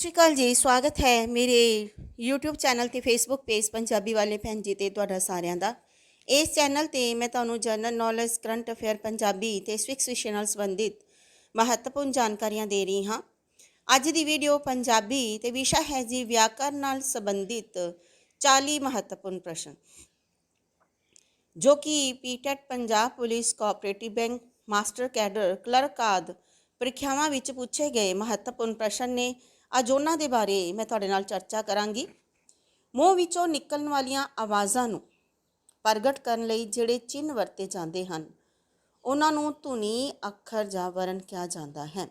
ਸ਼੍ਰੀ ਅਕਾਲ ਜੀ, ਸਵਾਗਤ ਹੈ ਮੇਰੇ YouTube ਚੈਨਲ ਤੇ Facebook ਪੇਜ ਪੰਜਾਬੀ ਵਾਲੇ ਭੈਣ ਜੀ ਤੇ ਤੁਹਾਡਾ ਸਾਰਿਆਂ ਦਾ। ਇਸ ਚੈਨਲ ਤੇ ਮੈਂ ਤੁਹਾਨੂੰ general knowledge current affair Punjabi ਤੇ ਸਵਿਕਸ ਵਿਸ਼ੇ ਨਾਲ ਸੰਬੰਧਿਤ ਮਹੱਤਵਪੂਰਨ ਜਾਣਕਾਰੀਆਂ ਦੇ ਰਹੀ ਹਾਂ। ਅੱਜ ਦੀ ਵੀਡੀਓ ਪੰਜਾਬੀ ਤੇ ਵਿਸ਼ਾ ਹੈ ਜੀ ਵਿਆਕਰਨ ਨਾਲ ਸੰਬੰਧਿਤ 40 ਮਹੱਤਵਪੂਰਨ ਪ੍ਰਸ਼ਨ। ਜੋ ਕਿ PTET Punjab police cooperative bank master cadre clerk ਆਦਿ ਪ੍ਰੀਖਿਆਵਾਂ ਵਿੱਚ ਪੁੱਛੇ ਗਏ ਮਹੱਤਵਪੂਰਨ ਪ੍ਰਸ਼ਨ ਨੇ ਅੱਜ ਉਹਨਾਂ ਦੇ ਬਾਰੇ ਮੈਂ ਤੁਹਾਡੇ ਨਾਲ ਚਰਚਾ ਕਰਾਂਗੀ। ਮੂੰਹ ਵਿੱਚੋਂ ਨਿਕਲਣ ਵਾਲੀਆਂ ਆਵਾਜ਼ਾਂ ਨੂੰ ਪ੍ਰਗਟ ਕਰਨ ਲਈ ਜਿਹੜੇ ਚਿੰਨ੍ਹ ਵਰਤੇ ਜਾਂਦੇ ਹਨ, ਉਹਨਾਂ ਨੂੰ ਧੁਨੀ ਅੱਖਰ ਜਾਂ ਵਰਣ ਕਿਹਾ ਜਾਂਦਾ ਹੈ।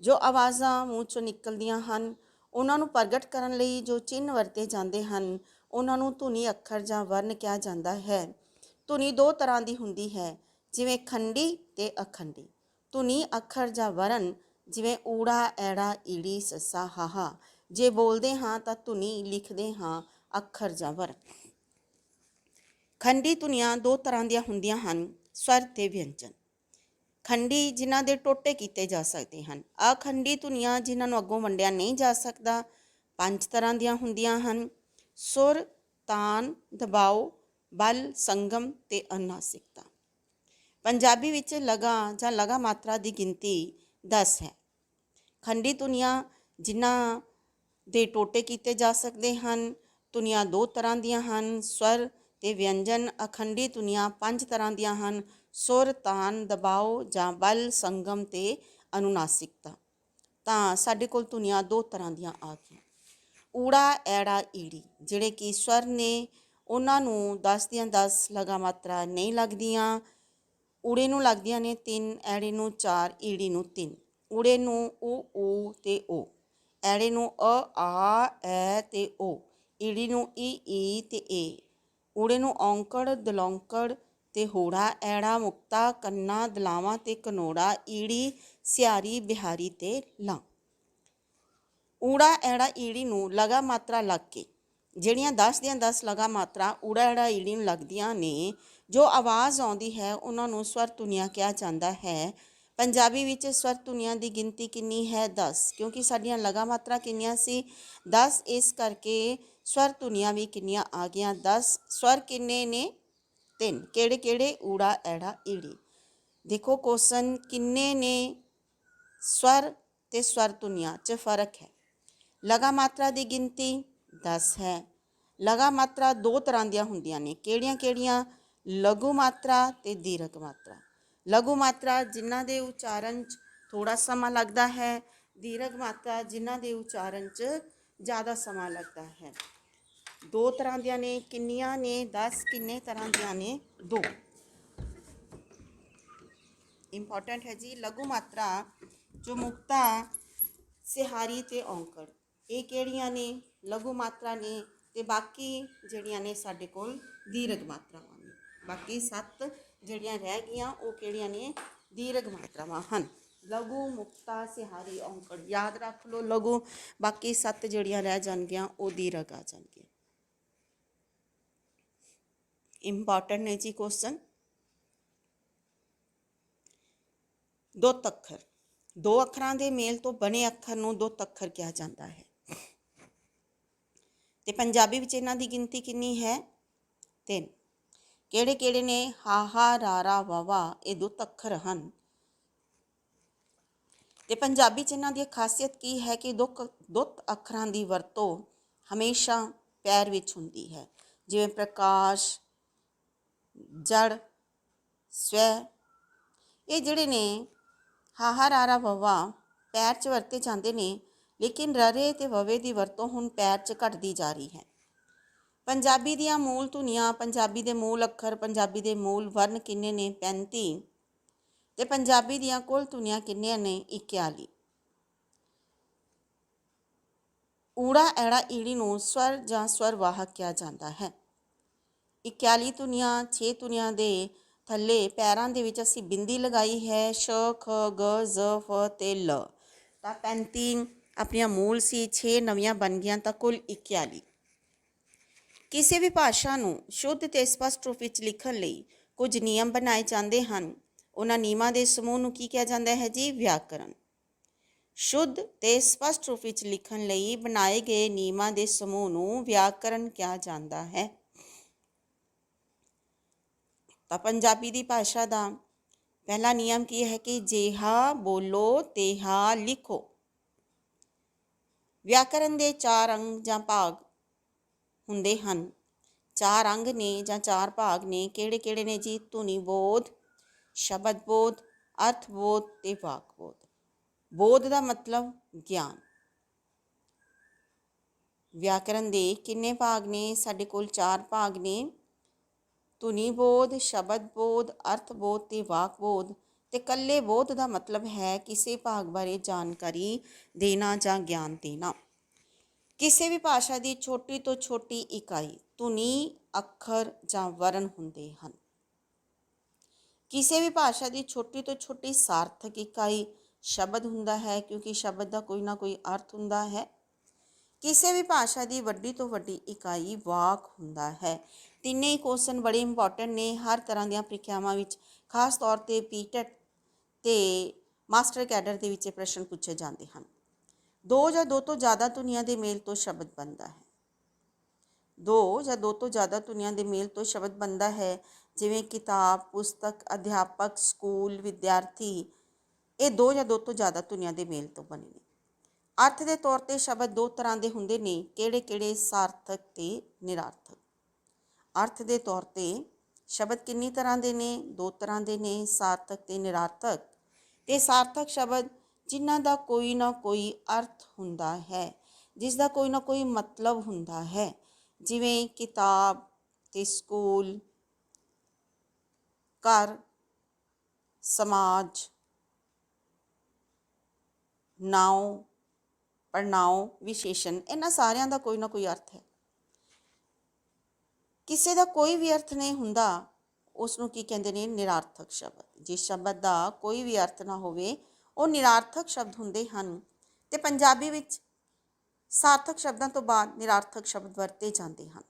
ਜੋ ਆਵਾਜ਼ਾਂ ਮੂੰਹ ਚੋਂ ਨਿਕਲਦੀਆਂ ਹਨ, ਉਹਨਾਂ ਨੂੰ ਪ੍ਰਗਟ ਕਰਨ ਲਈ ਜੋ ਚਿੰਨ੍ਹ ਵਰਤੇ ਜਾਂਦੇ ਹਨ, ਉਹਨਾਂ ਨੂੰ ਧੁਨੀ ਅੱਖਰ ਜਾਂ ਵਰਣ ਕਿਹਾ ਜਾਂਦਾ ਹੈ। ਧੁਨੀ ਦੋ ਤਰ੍ਹਾਂ ਦੀ ਹੁੰਦੀ ਹੈ, ਜਿਵੇਂ ਖੰਡੀ ਤੇ ਅਖੰਡੀ। ਧੁਨੀ ਅੱਖਰ ਜਾਂ ਵਰਣ ਜਿਵੇਂ ਊੜਾ, ਐੜਾ, ਈੜੀ, ਸੱਸਾ, ਹਾਹਾ। ਜੇ ਬੋਲਦੇ ਹਾਂ ਤਾਂ ਧੁਨੀ ਲਿਖਦੇ ਹਾਂ, ਅੱਖਰ ਜਾਂ ਵਰਨ ਖੰਡੀ ਧੁਨੀਆਂ ਦੋ ਤਰ੍ਹਾਂ ਦੀਆਂ ਹੁੰਦੀਆਂ ਹਨ, ਸਵਰ ਤੇ ਵਿਅੰਜਨ। ਖੰਡੀ ਜਿਨ੍ਹਾਂ ਦੇ ਟੋਟੇ ਕੀਤੇ ਜਾ ਸਕਦੇ ਹਨ। ਅਖੰਡੀ ਧੁਨੀਆਂ ਜਿਨ੍ਹਾਂ ਨੂੰ ਅੱਗੋਂ ਵੰਡਿਆ ਨਹੀਂ ਜਾ ਸਕਦਾ, ਪੰਜ ਤਰ੍ਹਾਂ ਦੀਆਂ ਹੁੰਦੀਆਂ ਹਨ। ਸੁਰ, ਤਾਨ, ਦਬਾਓ, ਬਲ, ਸੰਗਮ ਤੇ ਅਨਾਸਿਕਤਾ। ਪੰਜਾਬੀ ਵਿੱਚ ਲਗਾ ਜਾਂ ਲਗਾ ਮਾਤਰਾ ਦੀ ਗਿਣਤੀ 10 ਹੈ। ਖੰਡੀ ਧੁਨੀਆਂ ਜਿਨ੍ਹਾਂ ਦੇ ਟੋਟੇ ਕੀਤੇ ਜਾ ਸਕਦੇ ਹਨ, ਧੁਨੀਆਂ ਦੋ ਤਰ੍ਹਾਂ ਦੀਆਂ ਹਨ, ਸਵਰ ਤੇ ਵਿਅੰਜਨ। ਅਖੰਡੀ ਧੁਨੀਆਂ ਪੰਜ ਤਰ੍ਹਾਂ ਦੀਆਂ ਹਨ, ਸੁਰ, ਤਾਨ, ਦਬਾਓ ਜਾਂ ਬਲ, ਸੰਗਮ ਤੇ ਅਨੁਨਾਸਿਕਤਾ। ਤਾਂ ਸਾਡੇ ਕੋਲ ਧੁਨੀਆਂ ਦੋ ਤਰ੍ਹਾਂ ਦੀਆਂ ਆ ਗਈਆਂ। ਊੜਾ, ਐੜਾ, ਈੜੀ, ਜਿਹੜੇ ਕਿ ਸਵਰ ਨੇ ਉਹਨਾਂ ਨੂੰ 10 ਦੀਆਂ 10 ਲਗਾ ਮਾਤਰਾ ਨਹੀਂ ਲੱਗਦੀਆਂ। ਊੜੇ ਨੂੰ ਲੱਗਦੀਆਂ ਨੇ 3 ਐੜੇ ਨੂੰ 4 ਈੜੀ ਨੂੰ 3 ਊੜੇ ਨੂੰ ਊ ਊ ਤੇ ਓ ਐੜੇ ਨੂੰ ਅ, ਆ, ਐ ਤੇ ਓ ਈੜੀ ਨੂੰ ਈ ਈ ਤੇ ਏ। ਊੜੇ ਨੂੰ ਔਂਕੜ, ਦਲੌਂਕੜ ਤੇ ਹੋੜਾ, ਐੜਾ, ਮੁਕਤਾ, ਕੰਨਾ, ਦਲਾਵਾਂ ਤੇ ਕਨੋੜਾ, ਈੜੀ, ਸਿਆਰੀ, ਬਿਹਾਰੀ ਤੇ ਲਾਂ। ਊੜਾ, ਐੜਾ, ਈੜੀ ਨੂੰ ਲਗਾ ਮਾਤਰਾ ਲੱਗ ਕੇ। ਜਿਹੜੀਆਂ 10 ਦੀਆਂ 10 ਲਗਾ ਮਾਤਰਾ ਊੜਾ, ਐੜਾ, ਈੜੀ ਨੂੰ ਲੱਗਦੀਆਂ ਨੇ, ਜੋ ਆਵਾਜ਼ ਆਉਂਦੀ ਹੈ, ਉਹਨਾਂ ਨੂੰ ਸਵਰ ਧੁਨੀਆਂ ਕਿਹਾ ਜਾਂਦਾ ਹੈ। ਪੰਜਾਬੀ ਵਿੱਚ ਸਵਰ ਧੁਨੀਆਂ ਦੀ ਗਿਣਤੀ ਕਿੰਨੀ ਹੈ? 10 ਕਿਉਂਕਿ ਸਾਡੀਆਂ ਲਗਾ ਮਾਤਰਾ ਕਿੰਨੀਆਂ ਸੀ? 10 ਇਸ ਕਰਕੇ ਸਵਰ ਧੁਨੀਆਂ ਵੀ ਕਿੰਨੀਆਂ ਆ ਗਈਆਂ। 10 ਸਵਰ ਕਿੰਨੇ ਨੇ? ਤਿੰਨ। ਕਿਹੜੇ ਕਿਹੜੇ? ਊੜਾ, ਐੜਾ, ਈੜੀ। ਦੇਖੋ ਕੋਸ਼ਨ ਕਿੰਨੇ ਨੇ? ਸਵਰ ਤੇ ਸਵਰ ਧੁਨੀਆਂ 'ਚ ਫ਼ਰਕ ਹੈ। ਲਗਾ ਮਾਤਰਾ ਦੀ ਗਿਣਤੀ 10 ਹੈ। ਲਗਾ ਮਾਤਰਾ ਦੋ ਤਰ੍ਹਾਂ ਦੀਆਂ ਹੁੰਦੀਆਂ ਨੇ। ਕਿਹੜੀਆਂ ਕਿਹੜੀਆਂ? ਲਘੂ ਮਾਤਰਾ ਤੇ ਦੀਰਘ ਮਾਤਰਾ। ਲਘੂ ਮਾਤਰਾ ਜਿਨ੍ਹਾਂ ਦੇ ਉਚਾਰਨ 'ਚ ਥੋੜਾ ਸਮਾਂ ਲੱਗਦਾ ਹੈ ਦੀਰਘ ਮਾਤਰਾ ਜਿਨ੍ਹਾਂ ਦੇ ਉਚਾਰਨ 'ਚ ਜ਼ਿਆਦਾ ਸਮਾਂ ਲੱਗਦਾ ਹੈ ਦੋ ਤਰ੍ਹਾਂ ਦੀਆਂ ਨੇ ਕਿੰਨੀਆਂ ਨੇ 10 ਕਿੰਨੇ ਤਰ੍ਹਾਂ ਦੀਆਂ ਨੇ ਦੋ ਇੰਪੋਰਟੈਂਟ ਹੈ ਜੀ ਲਘੂ ਮਾਤਰਾ ਜੋ ਮੁਕਤਾ ਸਿਹਾਰੀ ਤੇ ਔਂਕੜ ਇਹ ਕਿਹੜੀਆਂ ਨੇ ਲਘੂ ਮਾਤਰਾ ਨੇ ਤੇ ਬਾਕੀ ਜਿਹੜੀਆਂ ਨੇ ਸਾਡੇ ਕੋਲ ਦੀਰਘ ਮਾਤਰਾਵਾਂ ਨੇ ਬਾਕੀ ਸੱਤ ਜਿਹੜੀਆਂ ਰਹਿ ਗਈਆਂ, ਉਹ ਕਿਹੜੀਆਂ ਨੇ? ਦੀਰਘ ਮਾਤਰਾਵਾਂ ਹਨ। ਲਘੂ, ਮੁਕਤਾ, ਸਿਹਾਰੀ, ਔਂਕੜ, ਯਾਦ ਰੱਖ ਲਓ ਲਘੂ। ਬਾਕੀ ਸੱਤ ਜਿਹੜੀਆਂ ਰਹਿ ਜਾਣਗੀਆਂ, ਉਹ ਦੀਰਘ ਆ ਜਾਣਗੀਆਂ। ਇੰਪੋਰਟੈਂਟ ਨੇ ਜੀ ਕੁਐਸਚਨ ਦੋ ਅੱਖਰ ਦੋ ਅੱਖਰਾਂ ਦੇ ਮੇਲ ਤੋਂ ਬਣੇ ਅੱਖਰ ਨੂੰ ਦੋ ਅੱਖਰ ਕਿਹਾ ਜਾਂਦਾ ਹੈ। ਤੇ ਪੰਜਾਬੀ ਵਿੱਚ ਇਹਨਾਂ ਦੀ ਗਿਣਤੀ ਕਿੰਨੀ ਹੈ? ਤਿੰਨ। ਕਿਹੜੇ ਕਿਹੜੇ ਨੇ? ਹਾਹਾ ਰਾਰਾ ਵਾਵਾ ਇਹ ਦੁੱਤ ਅੱਖਰ ਹਨ। ਤੇ ਪੰਜਾਬੀ ਚ ਇਹਨਾਂ ਦੀ ਖਾਸੀਅਤ ਕੀ ਹੈ ਕਿ ਦੁੱਖ ਦੁੱਤ ਅੱਖਰਾਂ ਦੀ ਵਰਤੋਂ ਹਮੇਸ਼ਾ ਪੈਰ ਵਿੱਚ ਹੁੰਦੀ ਹੈ। ਜਿਵੇਂ ਪ੍ਰਕਾਸ਼, ਜੜ, ਸਵੈ। ਇਹ ਜਿਹੜੇ ਨੇ ਹਾਹਾ ਰਾਰਾ ਵਵਾ ਪੈਰ 'ਚ ਵਰਤੇ ਜਾਂਦੇ ਨੇ, ਲੇਕਿਨ ਰਰੇ ਤੇ ਵਵੇ ਦੀ ਵਰਤੋਂ ਹੁਣ ਪੈਰ 'ਚ ਘਟਦੀ ਜਾ ਰਹੀ ਹੈ। ਪੰਜਾਬੀ ਦੀਆਂ ਮੂਲ ਧੁਨੀਆਂ, ਪੰਜਾਬੀ ਦੇ ਮੂਲ ਅੱਖਰ, ਪੰਜਾਬੀ ਦੇ ਮੂਲ ਵਰਨ ਕਿੰਨੇ ਨੇ? 35 ਤੇ ਪੰਜਾਬੀ ਦੀਆਂ ਕੁੱਲ ਧੁਨੀਆਂ ਕਿੰਨੀਆਂ ਨੇ? 41 ਊੜਾ, ਐੜਾ, ਈੜੀ ਨੂੰ ਸਵਰ ਜਾਂ ਸਵਰ ਵਾਹਕ ਕਿਹਾ ਜਾਂਦਾ ਹੈ। 41 ਧੁਨੀਆਂ 6 ਧੁਨੀਆਂ ਦੇ ਥੱਲੇ ਪੈਰਾਂ ਦੇ ਵਿੱਚ ਅਸੀਂ ਬਿੰਦੀ ਲਗਾਈ ਹੈ। ਸ਼, ਖ, ਗ, ਜ਼, ਫ ਤੇ ਲ। ਤਾਂ 35 ਆਪਣੀਆਂ ਮੂਲ ਸੀ 6 ਨਵੀਆਂ ਬਣ ਗਈਆਂ ਤਾਂ ਕੁੱਲ 41 ਕਿਸੇ ਵੀ ਭਾਸ਼ਾ ਨੂੰ ਸ਼ੁੱਧ ਤੇ ਸਪਸ਼ਟ ਰੂਪ ਵਿੱਚ ਲਿਖਣ ਲਈ ਕੁਝ ਨਿਯਮ ਬਣਾਏ ਜਾਂਦੇ ਹਨ। ਉਹਨਾਂ ਨਿਯਮਾਂ ਦੇ ਸਮੂਹ ਨੂੰ ਕੀ ਕਿਹਾ ਜਾਂਦਾ ਹੈ ਜੀ? ਵਿਆਕਰਣ ਸ਼ੁੱਧ ਤੇ ਸਪਸ਼ਟ ਰੂਪ ਵਿੱਚ ਲਿਖਣ ਲਈ ਬਣਾਏ ਗਏ ਨਿਯਮਾਂ ਦੇ ਸਮੂਹ ਨੂੰ ਵਿਆਕਰਣ ਕਿਹਾ ਜਾਂਦਾ ਹੈ। ਤਾਂ ਪੰਜਾਬੀ ਦੀ ਭਾਸ਼ਾ ਦਾ ਪਹਿਲਾ ਨਿਯਮ ਕੀ ਹੈ ਕਿ ਜਿਹਾ ਬੋਲੋ, ਤੇਹਾ ਲਿਖੋ। ਵਿਆਕਰਣ ਦੇ ਚਾਰ ਅੰਗ ਜਾਂ ਭਾਗ ਹੁੰਦੇ ਹਨ। ਚਾਰ ਅੰਗ ਨੇ ਜਾਂ ਚਾਰ ਭਾਗ ਨੇ, ਕਿਹੜੇ ਕਿਹੜੇ ਨੇ ਜੀ? ਧੁਨੀ ਬੋਧ, ਸ਼ਬਦ ਬੋਧ, ਅਰਥ ਬੋਧ ਤੇ ਵਾਕ ਬੋਧ। ਬੋਧ ਦਾ ਮਤਲਬ ਗਿਆਨ। ਵਿਆਕਰਨ ਦੇ ਕਿੰਨੇ ਭਾਗ ਨੇ? ਸਾਡੇ ਕੋਲ ਚਾਰ ਭਾਗ ਨੇ। ਧੁਨੀ ਬੋਧ, ਸ਼ਬਦ ਬੋਧ, ਅਰਥ ਬੋਧ ਤੇ ਵਾਕ ਬੋਧ। ਤੇ ਕੱਲੇ ਬੋਧ ਦਾ ਮਤਲਬ ਹੈ ਕਿਸੇ ਭਾਗ ਬਾਰੇ ਜਾਣਕਾਰੀ ਦੇਣਾ ਜਾਂ ਗਿਆਨ ਦੇਣਾ। ਕਿਸੇ ਵੀ ਭਾਸ਼ਾ ਦੀ ਛੋਟੀ ਤੋਂ ਛੋਟੀ ਇਕਾਈ, ਧੁਨੀ, ਅੱਖਰ ਜਾਂ ਵਰਣ ਹੁੰਦੇ ਹਨ। ਕਿਸੇ ਵੀ ਭਾਸ਼ਾ ਦੀ ਛੋਟੀ ਤੋਂ ਛੋਟੀ ਸਾਰਥਕ ਇਕਾਈ ਸ਼ਬਦ ਹੁੰਦਾ ਹੈ, ਕਿਉਂਕਿ ਸ਼ਬਦ ਦਾ ਕੋਈ ਨਾ ਕੋਈ ਅਰਥ ਹੁੰਦਾ ਹੈ। ਕਿਸੇ ਵੀ ਭਾਸ਼ਾ ਦੀ ਵੱਡੀ ਤੋਂ ਵੱਡੀ ਇਕਾਈ ਵਾਕ ਹੁੰਦਾ ਹੈ। ਤਿੰਨੇ ਹੀ ਕੁਐਸਚਨ ਬੜੇ ਇੰਪੋਰਟੈਂਟ ਨੇ। ਹਰ ਤਰ੍ਹਾਂ ਦੀਆਂ ਪ੍ਰੀਖਿਆਵਾਂ ਵਿੱਚ, ਖਾਸ ਤੌਰ ਤੇ ਪੀਟੈਟ ਤੇ ਮਾਸਟਰ ਕੈਡਰ ਦੇ ਵਿੱਚ ਇਹ ਪ੍ਰਸ਼ਨ ਪੁੱਛੇ ਜਾਂਦੇ ਹਨ। ਦੋ ਜਾਂ ਦੋ ਤੋਂ ਜ਼ਿਆਦਾ ਧੁਨੀਆਂ ਦੇ ਮੇਲ ਤੋਂ ਸ਼ਬਦ ਬਣਦਾ ਹੈ। ਦੋ ਜਾਂ ਦੋ ਤੋਂ ਜ਼ਿਆਦਾ ਧੁਨੀਆਂ ਦੇ ਮੇਲ ਤੋਂ ਸ਼ਬਦ ਬਣਦਾ ਹੈ, ਜਿਵੇਂ ਕਿਤਾਬ, ਪੁਸਤਕ, ਅਧਿਆਪਕ, ਸਕੂਲ, ਵਿਦਿਆਰਥੀ, ਇਹ ਦੋ ਜਾਂ ਦੋ ਤੋਂ ਜ਼ਿਆਦਾ ਧੁਨੀਆਂ ਦੇ ਮੇਲ ਤੋਂ ਬਣੇ ਨੇ। ਅਰਥ ਦੇ ਤੌਰ ਤੇ ਸ਼ਬਦ ਦੋ ਤਰ੍ਹਾਂ ਦੇ ਹੁੰਦੇ ਨੇ ਕਿਹੜੇ ਕਿਹੜੇ ਸਾਰਥਕ ਤੇ ਨਿਰਾਰਥਕ। ਅਰਥ ਦੇ ਤੌਰ ਤੇ ਸ਼ਬਦ ਕਿੰਨੀ ਤਰ੍ਹਾਂ ਦੇ ਨੇ? ਦੋ ਤਰ੍ਹਾਂ ਦੇ ਨੇ, ਸਾਰਥਕ ਤੇ ਨਿਰਾਰਥਕ। ਤੇ ਸਾਰਥਕ ਸ਼ਬਦ ਜਿਨ੍ਹਾਂ ਦਾ ਕੋਈ ਨਾ ਕੋਈ ਅਰਥ ਹੁੰਦਾ ਹੈ, ਜਿਸ ਦਾ ਕੋਈ ਨਾ ਕੋਈ ਮਤਲਬ ਹੁੰਦਾ ਹੈ। ਜਿਵੇਂ ਕਿਤਾਬ ਤੇ ਸਕੂਲ, ਘਰ, ਸਮਾਜ, ਨਾਉ ਪੜਨਾਉ ਵਿਸ਼ੇਸ਼ਣ, ਇਹਨਾਂ ਸਾਰਿਆਂ ਦਾ ਕੋਈ ਨਾ ਕੋਈ ਅਰਥ ਹੈ। ਕਿਸੇ ਦਾ ਕੋਈ ਵੀ ਅਰਥ ਨਹੀਂ ਹੁੰਦਾ ਉਸ ਨੂੰ ਕੀ ਕਹਿੰਦੇ ਨੇ? ਨਿਰਾਰਥਕ ਸ਼ਬਦ। ਜਿਸ ਸ਼ਬਦ ਦਾ ਕੋਈ ਵੀ ਅਰਥ ਨਾ ਹੋਵੇ ਉਹ ਨਿਰਾਰਥਕ ਸ਼ਬਦ ਹੁੰਦੇ ਹਨ ਤੇ ਪੰਜਾਬੀ ਵਿੱਚ ਸਾਰਥਕ ਸ਼ਬਦਾਂ ਤੋਂ ਬਾਅਦ ਨਿਰਾਰਥਕ ਸ਼ਬਦ ਵਰਤੇ ਜਾਂਦੇ ਹਨ।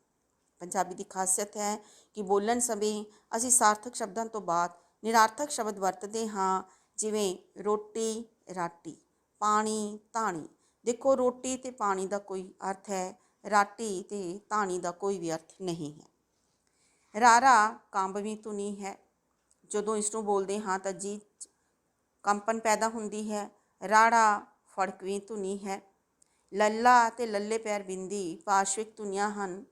ਪੰਜਾਬੀ ਦੀ ਖਾਸੀਅਤ ਹੈ ਕਿ ਬੋਲਣ ਸਮੇਂ ਅਸੀਂ ਸਾਰਥਕ ਸ਼ਬਦਾਂ ਤੋਂ ਬਾਅਦ ਨਿਰਾਰਥਕ ਸ਼ਬਦ ਵਰਤਦੇ ਹਾਂ, ਜਿਵੇਂ ਰੋਟੀ, ਰਾਟੀ, ਪਾਣੀ, ਧਾਣੀ। ਦੇਖੋ, ਰੋਟੀ ਤੇ ਪਾਣੀ ਦਾ ਕੋਈ ਅਰਥ ਹੈ, ਰਾਟੀ ਤੇ ਧਾਣੀ ਦਾ ਕੋਈ ਵੀ ਅਰਥ ਨਹੀਂ ਹੈ। ਰਾਰਾ ਕੰਬਵੀਂ ਧੁਨੀ ਹੈ। ਜਦੋਂ ਇਸ ਨੂੰ ਬੋਲਦੇ ਹਾਂ ਤਾਂ ਜੀ ਕੰਪਨ ਪੈਦਾ ਹੁੰਦੀ ਹੈ। ਰਾੜਾ ਫੜਕਵੀਂ ਧੁਨੀ ਹੈ। ਲੱਲਾ ਅਤੇ ਲੱਲੇ ਪੈਰ ਬਿੰਦੀ ਪਾਸ਼ਵਿਕ ਧੁਨੀਆਂ ਹਨ।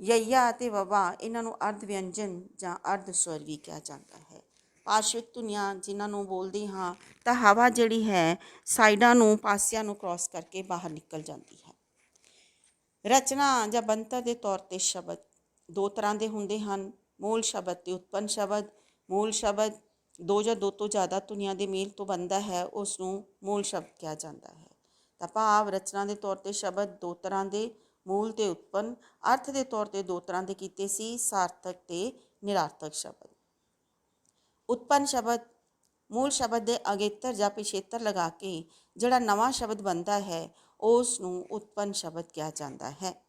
ਯਈਆ ਅਤੇ ਵਵਾ ਇਹਨਾਂ ਨੂੰ ਅਰਧ ਵਿਅੰਜਨ ਜਾਂ ਅਰਧ ਸਵਰ ਵੀ ਕਿਹਾ ਜਾਂਦਾ ਹੈ। ਪਾਸ਼ਵਿਕ ਧੁਨੀਆਂ ਜਿਨ੍ਹਾਂ ਨੂੰ ਬੋਲਦੇ ਹਾਂ, ਤਾਂ ਹਵਾ ਜਿਹੜੀ ਹੈ, ਸਾਈਡਾਂ ਨੂੰ, ਪਾਸਿਆਂ ਨੂੰ ਕ੍ਰਾਸ ਕਰਕੇ ਬਾਹਰ ਨਿਕਲ ਜਾਂਦੀ ਹੈ। ਰਚਨਾ ਜਾਂ ਬਣਤਰ ਦੇ ਤੌਰ ਤੇ ਸ਼ਬਦ ਦੋ ਤਰ੍ਹਾਂ ਦੇ ਹੁੰਦੇ ਹਨ। ਮੂਲ ਸ਼ਬਦ ਤੇ ਉਤਪੰਨ ਸ਼ਬਦ, ਮੂਲ ਸ਼ਬਦ ਦੋ ਜਾਂ ਦੋ ਤੋਂ ਜ਼ਿਆਦਾ ਧੁਨੀਆਂ ਦੇ ਮੇਲ ਤੋਂ ਬਣਦਾ ਹੈ ਉਸ ਨੂੰ ਮੂਲ ਸ਼ਬਦ ਕਿਹਾ ਜਾਂਦਾ ਹੈ। ਤਾਂ ਭਾਵ ਰਚਨਾ ਦੇ ਤੌਰ ਤੇ ਸ਼ਬਦ ਦੋ ਤਰ੍ਹਾਂ ਦੇ, ਮੂਲ ਤੇ ਉਤਪੰਨ, ਅਰਥ ਦੇ ਤੌਰ ਤੇ ਦੋ ਤਰ੍ਹਾਂ ਦੇ ਕੀਤੇ ਸੀ, ਸਾਰਥਕ ਤੇ ਨਿਰਾਰਥਕ ਸ਼ਬਦ। ਉਤਪੰਨ ਸ਼ਬਦ, ਮੂਲ ਸ਼ਬਦ ਦੇ ਅਗੇਤਰ ਜਾਂ ਪਿਛੇਤਰ ਲਗਾ ਕੇ ਜਿਹੜਾ ਨਵਾਂ ਸ਼ਬਦ ਬਣਦਾ ਹੈ ਉਸ ਨੂੰ ਉਤਪੰਨ ਸ਼ਬਦ ਕਿਹਾ ਜਾਂਦਾ ਹੈ।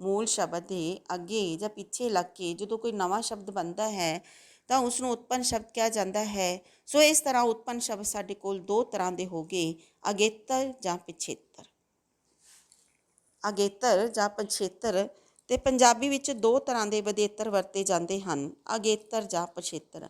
ਮੂਲ ਸ਼ਬਦ ਦੇ ਅੱਗੇ ਜਾਂ ਪਿੱਛੇ ਲੱਗ ਕੇ ਜਦੋਂ ਕੋਈ ਨਵਾਂ ਸ਼ਬਦ ਬਣਦਾ ਹੈ ਤਾਂ ਉਸ ਨੂੰ ਉਤਪੰਨ ਸ਼ਬਦ ਕਿਹਾ ਜਾਂਦਾ ਹੈ। ਸੋ ਇਸ ਤਰ੍ਹਾਂ ਉਤਪੰਨ ਸ਼ਬਦ ਸਾਡੇ ਕੋਲ ਦੋ ਤਰ੍ਹਾਂ ਦੇ ਹੋ ਗਏ। ਅਗੇਤਰ ਜਾਂ ਪਿਛੇਤਰ। ਅਗੇਤਰ ਜਾਂ ਪਛੇਤਰ ਤੇ ਪੰਜਾਬੀ ਵਿੱਚ ਦੋ ਤਰ੍ਹਾਂ ਦੇ ਵਧੇਤਰ ਵਰਤੇ ਜਾਂਦੇ ਹਨ। ਅਗੇਤਰ ਜਾਂ ਪਛੇਤਰ।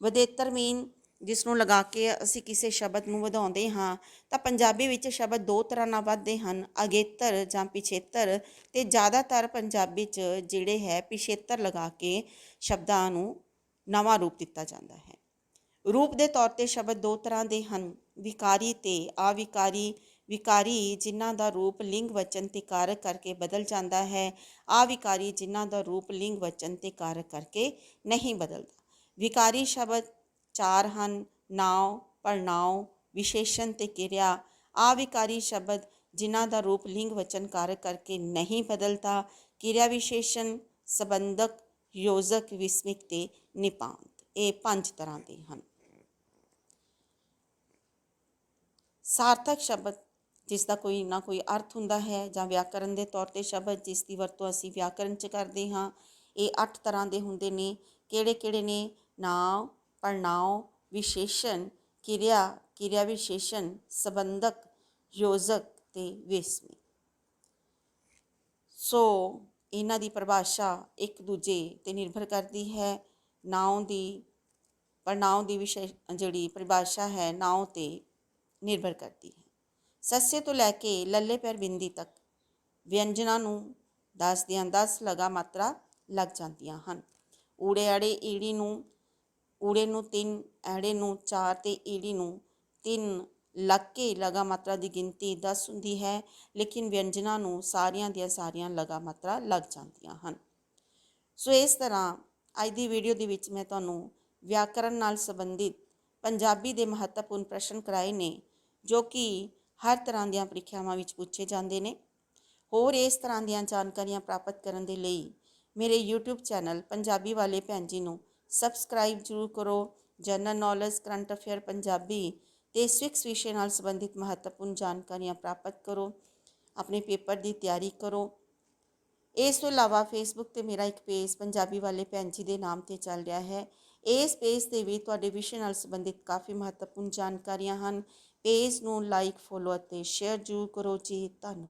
ਵਧੇਤਰ ਮੀਨ ਜਿਸ ਨੂੰ ਲਗਾ ਕੇ ਅਸੀਂ ਕਿਸੇ ਸ਼ਬਦ ਨੂੰ ਵਧਾਉਂਦੇ ਹਾਂ, ਤਾਂ ਪੰਜਾਬੀ ਵਿੱਚ ਸ਼ਬਦ ਦੋ ਤਰ੍ਹਾਂ ਨਾਲ ਵੱਧਦੇ ਹਨ। ਅਗੇਤਰ ਜਾਂ ਪਿਛੇਤਰ ਤੇ ਜ਼ਿਆਦਾਤਰ ਪੰਜਾਬੀ 'ਚ ਜਿਹੜੇ ਹੈ, ਪਿਛੇਤਰ ਲਗਾ ਕੇ ਸ਼ਬਦਾਂ ਨੂੰ ਨਵਾਂ ਰੂਪ ਦਿੱਤਾ ਜਾਂਦਾ ਹੈ। ਰੂਪ ਦੇ ਤੌਰ ਤੇ ਸ਼ਬਦ ਦੋ ਤਰ੍ਹਾਂ ਦੇ ਹਨ। ਵਿਕਾਰੀ ਤੇ ਆਵਿਕਾਰੀ। ਵਿਕਾਰੀ ਜਿਨ੍ਹਾਂ ਦਾ ਰੂਪ ਲਿੰਗ ਵਚਨ ਤੇ ਕਾਰਕ ਕਰਕੇ ਬਦਲ ਜਾਂਦਾ ਹੈ। ਆਵਿਕਾਰੀ ਜਿਨ੍ਹਾਂ ਦਾ ਰੂਪ ਲਿੰਗ ਵਚਨ ਤੇ ਕਾਰਕ ਕਰਕੇ ਨਹੀਂ ਬਦਲਦਾ। ਵਿਕਾਰੀ ਸ਼ਬਦ ਚਾਰ ਹਨ। ਨਾਉ ਪੜਨਾਉ ਵਿਸ਼ੇਸ਼ਣ ਤੇ ਕਿਰਿਆ। ਆਵਿਕਾਰੀ ਸ਼ਬਦ ਜਿਨ੍ਹਾਂ ਦਾ ਰੂਪ ਲਿੰਗ ਵਚਨ ਕਾਰਕ ਕਰਕੇ ਨਹੀਂ ਬਦਲਦਾ। ਕਿਰਿਆ ਵਿਸ਼ੇਸ਼ਣ, ਸੰਬੰਧਕ ਯੋਜਕ ਵਿਸਮਿਕ ਤੇ ਨਿਪਾਂਤ। ਇਹ ਪੰਜ ਤਰ੍ਹਾਂ ਦੇ ਹਨ। ਸਾਰਥਕ ਸ਼ਬਦ, ਜਿਸ ਦਾ ਕੋਈ ਨਾ ਕੋਈ ਅਰਥ ਹੁੰਦਾ ਹੈ, ਜਾਂ ਵਿਆਕਰਨ ਦੇ ਤੌਰ ਤੇ ਸ਼ਬਦ, ਜਿਸ ਦੀ ਵਰਤੋਂ ਅਸੀਂ ਵਿਆਕਰਨ 'ਚ ਕਰਦੇ ਹਾਂ, ਇਹ ਅੱਠ ਤਰ੍ਹਾਂ ਦੇ ਹੁੰਦੇ ਨੇ। ਕਿਹੜੇ ਕਿਹੜੇ ਨੇ? ਨਾਉ ਪੜਨਾਉ ਵਿਸ਼ੇਸ਼ਣ, ਕਿਰਿਆ ਕਿਰਿਆ ਵਿਸ਼ੇਸ਼ਣ ਸੰਬੰਧਕ, ਯੋਜਕ ਤੇ ਵਿਸਮੀ ਸੋ ਇਹਨਾਂ ਦੀ ਪਰਿਭਾਸ਼ਾ ਇੱਕ ਦੂਜੇ ਤੇ ਨਿਰਭਰ ਕਰਦੀ ਹੈ। ਨਾਉ ਦੀ ਪੜਨਾਉ ਦੀ ਵਿਸ਼ੇ ਜਿਹੜੀ ਪਰਿਭਾਸ਼ਾ ਹੈ, ਨਾਉ ਤੇ ਨਿਰਭਰ ਕਰਦੀ ਹੈ। ਸੱਸੇ ਤੋਂ ਲੈ ਕੇ ਲੱਲੇ ਪੈਰ ਬਿੰਦੀ ਤੱਕ ਵਿਅੰਜਨਾਂ ਨੂੰ 10 ਦੀਆਂ 10 ਲਗਾ ਮਾਤਰਾ ਲੱਗ ਜਾਂਦੀਆਂ ਹਨ। ਊੜੇ ਆੜੇ ਈੜੀ ਨੂੰ, ਊੜੇ ਨੂੰ 3 ਐੜੇ ਨੂੰ 4 ਤੇ ਈੜੀ ਨੂੰ 3 ਲੱਗ ਕੇ ਲਗਾ ਮਾਤਰਾ ਦੀ ਗਿਣਤੀ 10 ਹੁੰਦੀ ਹੈ, ਲੇਕਿਨ ਵਿਅੰਜਨਾਂ ਨੂੰ ਸਾਰੀਆਂ ਦੀਆਂ ਸਾਰੀਆਂ ਲਗਾ ਮਾਤਰਾ ਲੱਗ ਜਾਂਦੀਆਂ ਹਨ। ਸੋ ਇਸ ਤਰ੍ਹਾਂ ਅੱਜ ਦੀ ਵੀਡੀਓ ਦੇ ਵਿੱਚ ਮੈਂ ਤੁਹਾਨੂੰ ਵਿਆਕਰਣ ਨਾਲ ਸੰਬੰਧਿਤ ਪੰਜਾਬੀ ਦੇ ਮਹੱਤਵਪੂਰਨ ਪ੍ਰਸ਼ਨ ਕਰਾਏ ਨੇ, ਜੋ ਕਿ ਹਰ ਤਰ੍ਹਾਂ ਦੀਆਂ ਪ੍ਰੀਖਿਆਵਾਂ ਵਿੱਚ ਪੁੱਛੇ ਜਾਂਦੇ ਨੇ। ਹੋਰ ਇਸ ਤਰ੍ਹਾਂ ਦੀਆਂ ਜਾਣਕਾਰੀਆਂ ਪ੍ਰਾਪਤ ਕਰਨ ਦੇ ਲਈ ਮੇਰੇ YouTube ਚੈਨਲ ਪੰਜਾਬੀ ਵਾਲੇ ਭੈਣ ਜੀ ਨੂੰ ਸਬਸਕ੍ਰਾਈਬ ਜ਼ਰੂਰ ਕਰੋ। General knowledge current affair Punjabi ਤੇ ਸਵਿਕਸ ਵਿਸ਼ੇ ਨਾਲ ਸੰਬੰਧਿਤ ਮਹੱਤਵਪੂਰਨ ਜਾਣਕਾਰੀਆਂ ਪ੍ਰਾਪਤ ਕਰੋ, ਆਪਣੇ ਪੇਪਰ ਦੀ ਤਿਆਰੀ ਕਰੋ। ਇਸ ਤੋਂ ਇਲਾਵਾ ਫੇਸਬੁੱਕ ਤੇ ਮੇਰਾ ਇੱਕ ਪੇਜ ਪੰਜਾਬੀ ਵਾਲੇ ਭੈਣ ਜੀ ਦੇ ਨਾਮ ਤੇ ਚੱਲ ਰਿਹਾ ਹੈ। ਇਸ ਪੇਜ ਤੇ ਵੀ ਤੁਹਾਡੇ ਵਿਸ਼ੇ ਨਾਲ ਸੰਬੰਧਿਤ ਕਾਫੀ ਮਹੱਤਵਪੂਰਨ ਜਾਣਕਾਰੀਆਂ ਹਨ। ਪੇਜ ਨੂੰ ਲਾਈਕ, ਫੋਲੋ ਅਤੇ ਸ਼ੇਅਰ ਜ਼ਰੂਰ ਕਰੋ। ਜੀ ਧੰਨਵਾਦ।